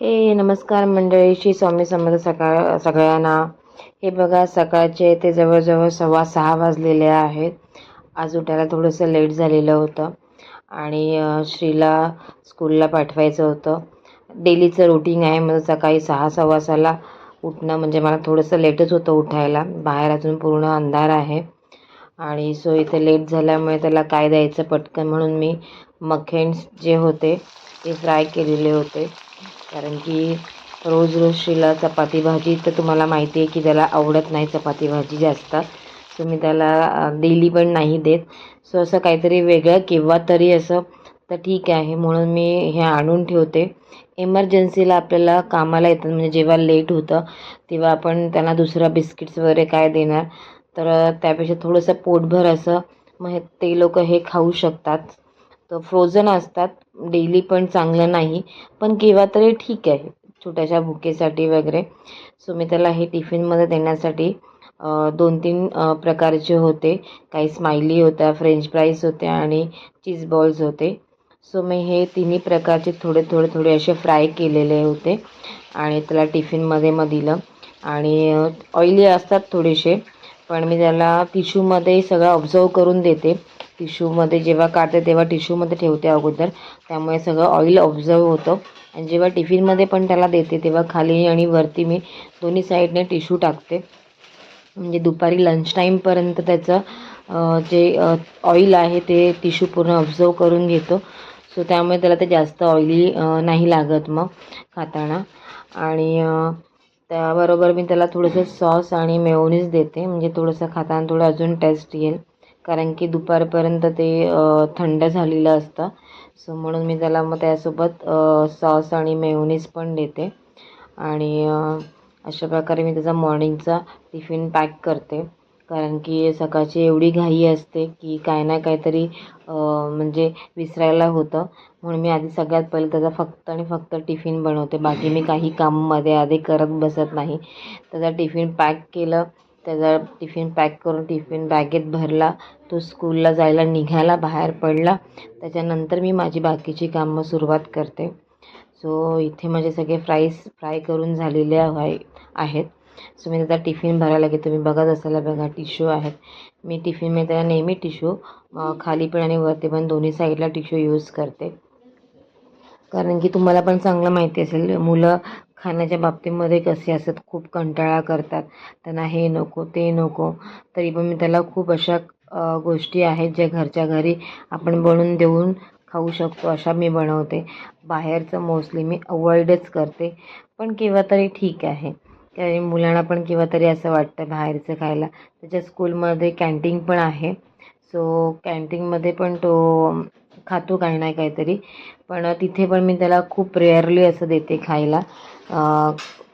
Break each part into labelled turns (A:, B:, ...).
A: हे नमस्कार मंडळी श्री स्वामी समर्थ सकाळ सगळ्यांना. हे बघा सकाळचे ते जवळजवळ सव्वा सहा वाजलेले आहेत. आज उठायला थोडंसं लेट झालेलं होतं. आणि श्रीला स्कूलला पाठवायचं होतं. डेलीचं रुटीन आहे. माझं सकाळी सहा सव्वा सहाला उठणं म्हणजे मला थोडंसं लेटच होतं उठायला. बाहेर अजून पूर्ण अंधार आहे. आणि सो इथे लेट झाल्यामुळे त्याला काय द्यायचं पटकन म्हणून मी मखेन्स जे होते ते फ्राय केलेले होते. कारण की रोज रोज श्रीला चपाती भाजी तर तुम्हाला माहिती आहे की त्याला आवडत नाही चपाती भाजी जास्त. सो मी त्याला डेली पण नाही देत. सो असं काहीतरी वेगळं केव्हा तरी असं तर ठीक आहे. म्हणून मी हे आणून ठेवते. इमर्जन्सीला आपल्याला कामाला येतात. म्हणजे जेव्हा लेट होतं तेव्हा आपण त्यांना दुसरा बिस्किट्स वगैरे काय देणार. तर त्यापेक्षा थोडंसं पोटभर असं मग ते लोक हे खाऊ शकतात. तर फ्रोझन असतात. डेली पण चांगलं नाही पण केव्हा तरी ठीक आहे. छोट्याशा भुकेसाठी वगैरे. सो मी त्याला हे टिफिनमध्ये देण्यासाठी दोन तीन प्रकारचे होते. काही स्माइली होत्या फ्रेंच फ्राईज होत्या आणि चीज बॉल्स होते. सो मी हे तिन्ही प्रकारचे थोडे थोडे थोडे असे फ्राय केलेले होते आणि त्याला टिफिनमध्ये मग दिलं. आणि ऑइली असतात थोडेसे पण मी त्याला टिश्यूमध्ये सगळं ऑब्झर्व करून देते. टिश्यूमध्ये जेव्हा काढते तेव्हा टिश्यूमध्ये ठेवते अगोदर. त्यामुळे सगळं ऑइल ऑब्झर्व होतं. आणि जेव्हा टिफिनमध्ये पण त्याला देते तेव्हा खाली आणि वरती मी दोन्ही साईडने टिश्यू टाकते. म्हणजे दुपारी लंच टाईमपर्यंत त्याचं जे ऑइल आहे ते टिश्यू पूर्ण ऑब्झर्व करून घेतो. सो त्यामुळे त्याला ते जास्त ऑइली नाही लागत मग खाताना. आणि त्याबरोबर मी त्याला थोडंसं सॉस आणि मेओनीज देते. म्हणजे थोडंसं खाताना थोडं अजून टेस्ट येईल. कारण की दुपारपर्यंत ते थंड झालेलं असतं. सो म्हणून मी त्याला मग त्यासोबत सॉस आणि मेयोनीज पण देते. आणि अशा प्रकारे मी त्याचा मॉर्निंगचा टिफिन पॅक करते. कारण की सकाळची एवढी घाई असते की काय ना काहीतरी म्हणजे विसरायला होतं. म्हणून मी आधी सगळ्यात पहिले त्याचा फक्त आणि फक्त टिफिन बनवते. बाकी मी काही काममध्ये आधी करत बसत नाही. त्याचा टिफिन पॅक केलं त्याचा टिफिन पॅक करून टिफिन बॅगेत भरला. तो स्कूलला जायला निघाला बाहेर पडला. त्याच्यानंतर मी माझी बाकीची कामं सुरुवात करते. सो इथे माझे सगळे फ्राईज फ्राय करून झालेले आहे आहेत. सो मी त्याचा टिफिन भरायला घेते तुम्ही बघत असाल बघा टिश्यू आहेत. मी टिफिनमध्ये त्याला नेहमी टिश्यू खाली पण आणि वरती पण दोन्ही साईडला टिश्यू यूज करते. कारण की तुम्हाला पण चांगलं माहिती असेल मुलं खाण्याच्या बाबतीमध्ये कसे असतात खूप कंटाळा करतात. त्यांना हे नको ते नको. तरी पण मी त्याला खूप अशा गोष्टी आहेत ज्या घरच्या घरी आपण बनवून देऊन खाऊ शकतो अशा मी बनवते. बाहेरचं मोस्टली मी अवॉइडच करते. पण केव्हा तरी ठीक आहे. कारण मुलांना पण केव्हा तरी असं वाटतं बाहेरचं खायला. त्याच्या स्कूलमध्ये कॅन्टीन पण आहे. सो कॅन्टीनमध्ये पण तो खातो काही ना काहीतरी. पण तिथे पण मी त्याला खूप रेअरली असं देते खायला.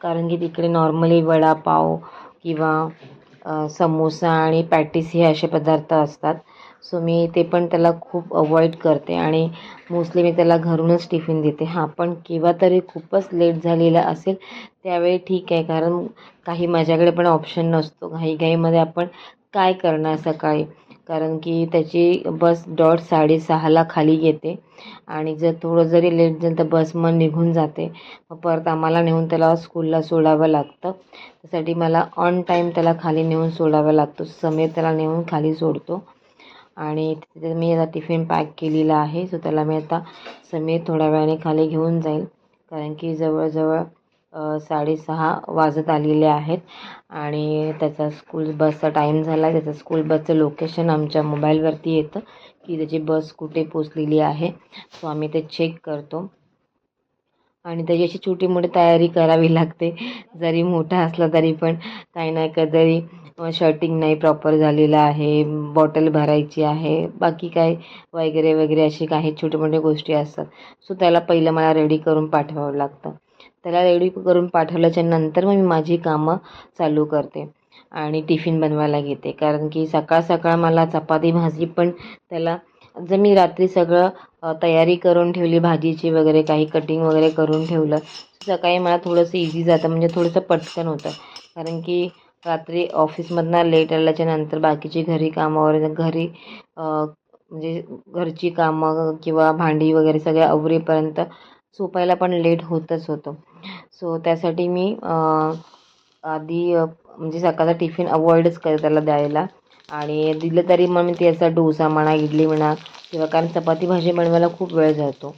A: कारण की तिकडे नॉर्मली वडापाव किंवा समोसा आणि पॅटीस हे असे पदार्थ असतात. सो मी ते पण त्याला खूप अवॉइड करते आणि मोस्टली मी त्याला घरूनच टिफिन देते. हां पण केव्हा तरी खूपच लेट झालेला असेल त्यावेळी ठीक आहे. कारण काही माझ्याकडे पण ऑप्शन नसतो. घाईघाईमध्ये आपण काय करणार सकाळी? कारण की त्याची बस डॉट साडेसहाला खाली येते. आणि जर थोडं जरी लेट झालं तर बस मग निघून जाते. मग परत आम्हाला नेऊन त्याला स्कूलला सोडावं लागतं. त्यासाठी मला ऑन टाईम त्याला खाली नेऊन सोडावं लागतो. समीर त्याला नेऊन खाली सोडतो. आणि तिथे मी आता टिफिन पॅक केलेला आहे. सो त्याला मी आता समीर थोड्या वेळाने खाली घेऊन जाईल. कारण की जवळजवळ साडेसहा वाजत आलेले आहेत आणि त्याचा स्कूल बसचा टाईम झाला. त्याचं स्कूल बसचं लोकेशन आमच्या मोबाईलवरती येतं की त्याची बस कुठे पोचलेली आहे सो आम्ही ते चेक करतो. आणि त्याची अशी छोटी मोठी तयारी करावी लागते. जरी मोठा असला तरी पण काही ना काहीतरी शर्टिंग नाही प्रॉपर झालेलं आहे बॉटल भरायची आहे बाकी काय वगैरे वगैरे अशी काही छोटे मोठे गोष्टी असतात. सो त्याला पहिलं मला रेडी करून पाठवावं लागतं. त्याला रेडी करून पाठवल्याच्या नंतर मग मी माझी कामं चालू करते आणि टिफिन बनवायला घेते. कारण की सकाळ सकाळ मला चपाती भाजी पण त्याला जर मी रात्री सगळं तयारी करून ठेवली भाजीची वगैरे काही कटिंग वगैरे करून ठेवलं सकाळी मला थोडंसं इझी जातं. म्हणजे थोडंसं पटकन होतं. कारण की रात्री ऑफिसमधनं लेट आल्याच्यानंतर बाकीची घरी कामं वगैरे घरी म्हणजे घरची कामं किंवा भांडी वगैरे सगळ्या आवरेपर्यंत झोपायला पण लेट होतच होतं. सो त्यासाठी मी आधी म्हणजे सकाळचा टिफिन अवॉइडच करते त्याला द्यायला. आणि दिलं तरी मग मी त्याचा डोसा म्हणा इडली म्हणा किंवा कारण चपाती भाजी बनवायला खूप वेळ जातो.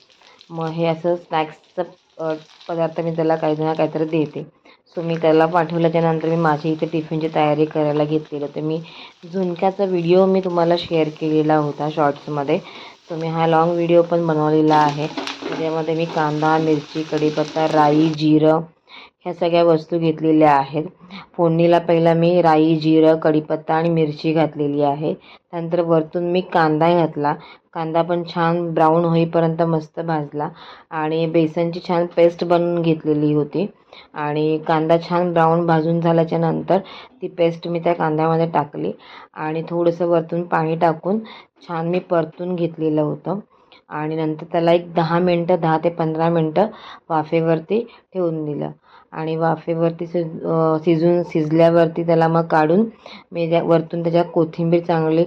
A: मग हे असं स्नॅक्सचं पदार्थ मी त्याला काही ना काहीतरी देते. सो मी त्याला पाठवल्याच्यानंतर मी माझी इथे टिफिनची तयारी करायला घेतलेलं. तर मी झुणक्याचा व्हिडिओ मी तुम्हाला शेअर केलेला होता शॉर्ट्समध्ये तुम्ही मी हा लॉंग व्हिडिओ पण बनवलेला आहे. त्याच्यामध्ये मी कांदा मिरची कढीपत्ता राई जिरं ह्या सगळ्या वस्तू घेतलेल्या आहेत. फोडणीला पहिला मी राई जिरं कढीपत्ता आणि मिरची घातलेली आहे. त्यानंतर वरतून मी कांदा घातला. कांदा पण छान ब्राऊन होईपर्यंत मस्त भाजला आणि बेसनची छान पेस्ट बनवून घेतलेली होती. आणि कांदा छान ब्राऊन भाजून झाल्याच्यानंतर ती पेस्ट मी त्या कांद्यामध्ये टाकली आणि थोडंसं वरतून पाणी टाकून छान मी परतून घेतलेलं होतं. आणि नंतर त्याला एक दहा मिनटं दहा ते पंधरा मिनटं वाफेवरती ठेवून दिलं. आणि वाफेवरती शिज शिजून शिजल्यावरती त्याला मग काढून मी त्या वरतून त्याच्यात कोथिंबीर चांगली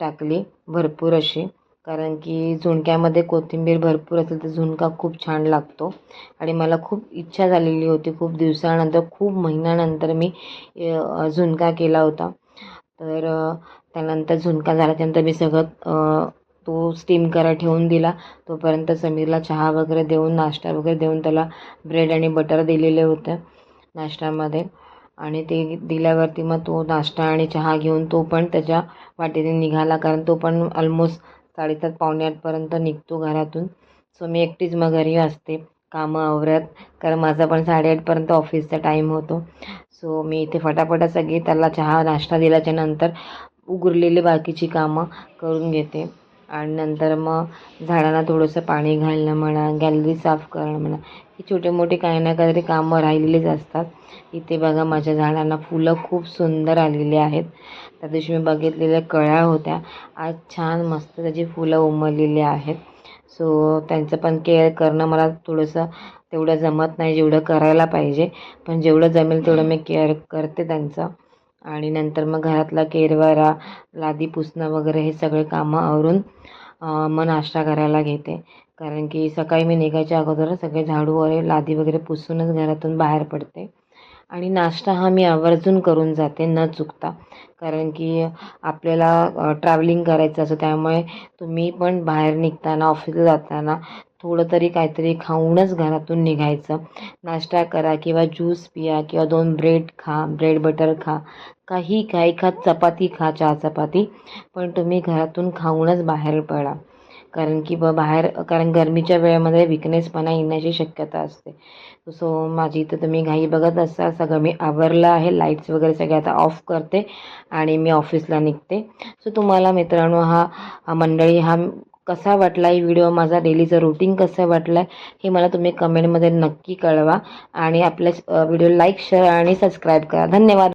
A: टाकली भरपूर अशी. कारण की झुणक्यामध्ये कोथिंबीर भरपूर असेल तर झुणका खूप छान लागतो. आणि मला खूप इच्छा झालेली होती खूप दिवसानंतर खूप महिन्यानंतर मी झुणका केला होता. तर त्यानंतर झुणका झाल्याच्यानंतर मी सगळं तो स्टीम करा ठेवून दिला. तोपर्यंत समीरला चहा वगैरे देऊन नाश्ता वगैरे देऊन त्याला ब्रेड आणि बटर दिलेले होते नाश्त्यामध्ये. आणि ते दिल्यावरती मग तो नाश्ता आणि चहा घेऊन तो पण त्याच्या वाटेने निघाला. कारण तो पण ऑलमोस्ट साडेसात पावणे आठपर्यंत निघतो घरातून. सो मी एकटीच मग घरी असते. कामं आवरत. कारण माझा पण साडेआठपर्यंत ऑफिसचा टाईम होतो. सो मी इथे फटाफट सगळी त्याला चहा नाश्ता दिल्याच्या नंतर उरलेली बाकीची कामं करून घेते. आणि नंतर मग झाडांना थोडंसं पाणी घालणं म्हणा गॅलरी साफ करणं म्हणा ही छोटे मोठे काही ना काहीतरी कामं राहिलेलीच असतात. इथे बघा माझ्या झाडांना फुलं खूप सुंदर आलेली आहेत. त्या दिवशी मी बघितलेल्या कळ्या होत्या. आज छान मस्त त्याची फुलं उमललेली आहेत. सो त्यांचं पण केअर करणं मला थोडंसं तेवढं जमत नाही जेवढं करायला पाहिजे. पण जेवढं जमेल तेवढं मी केअर करते त्यांचं. आणि नंतर मग घरातला केरवारा लादी पुसणं वगैरे हे सगळे कामं आवरून मग नाश्ता करायला घेते. कारण की सकाळी मी निघायच्या अगोदर सगळे झाडू वगैरे लादी वगैरे पुसूनच घरातून बाहेर पडते. आणि नाश्ता हा मी आवर्जून करून जाते न चुकता. कारण की आपल्याला ट्रॅव्हलिंग करायचं असं त्यामुळे तुम्ही पण बाहेर निघताना ऑफिसला जाताना थोडं तरी काहीतरी खाऊनच घरातून निघायचं. नाश्ता करा किंवा ज्यूस पिया किंवा दोन ब्रेड खा ब्रेड बटर खा. काही काही खा चपाती खा चहा चपाती. पण तुम्ही घरातून खाऊनच बाहेर पडा. कारण की ब बाहेर कारण गरमीच्या वेळेमध्ये विकनेसपणा येण्याची शक्यता असते. सो माझी इथं तुम्ही घाई बघत असाल सगळं मी आवरलं आहे. लाईट्स वगैरे सगळे आता ऑफ करते आणि मी ऑफिसला निघते. सो तुम्हाला मित्रांनो हा मंडळी हा कसा वाटला ही व्हिडिओ माझा डेलीचं रुटीन कसं वाटलं हे मला तुम्ही कमेंटमध्ये नक्की कळवा. आणि आपल्या व्हिडिओ लाईक शेअर आणि सबस्क्राईब करा. धन्यवाद.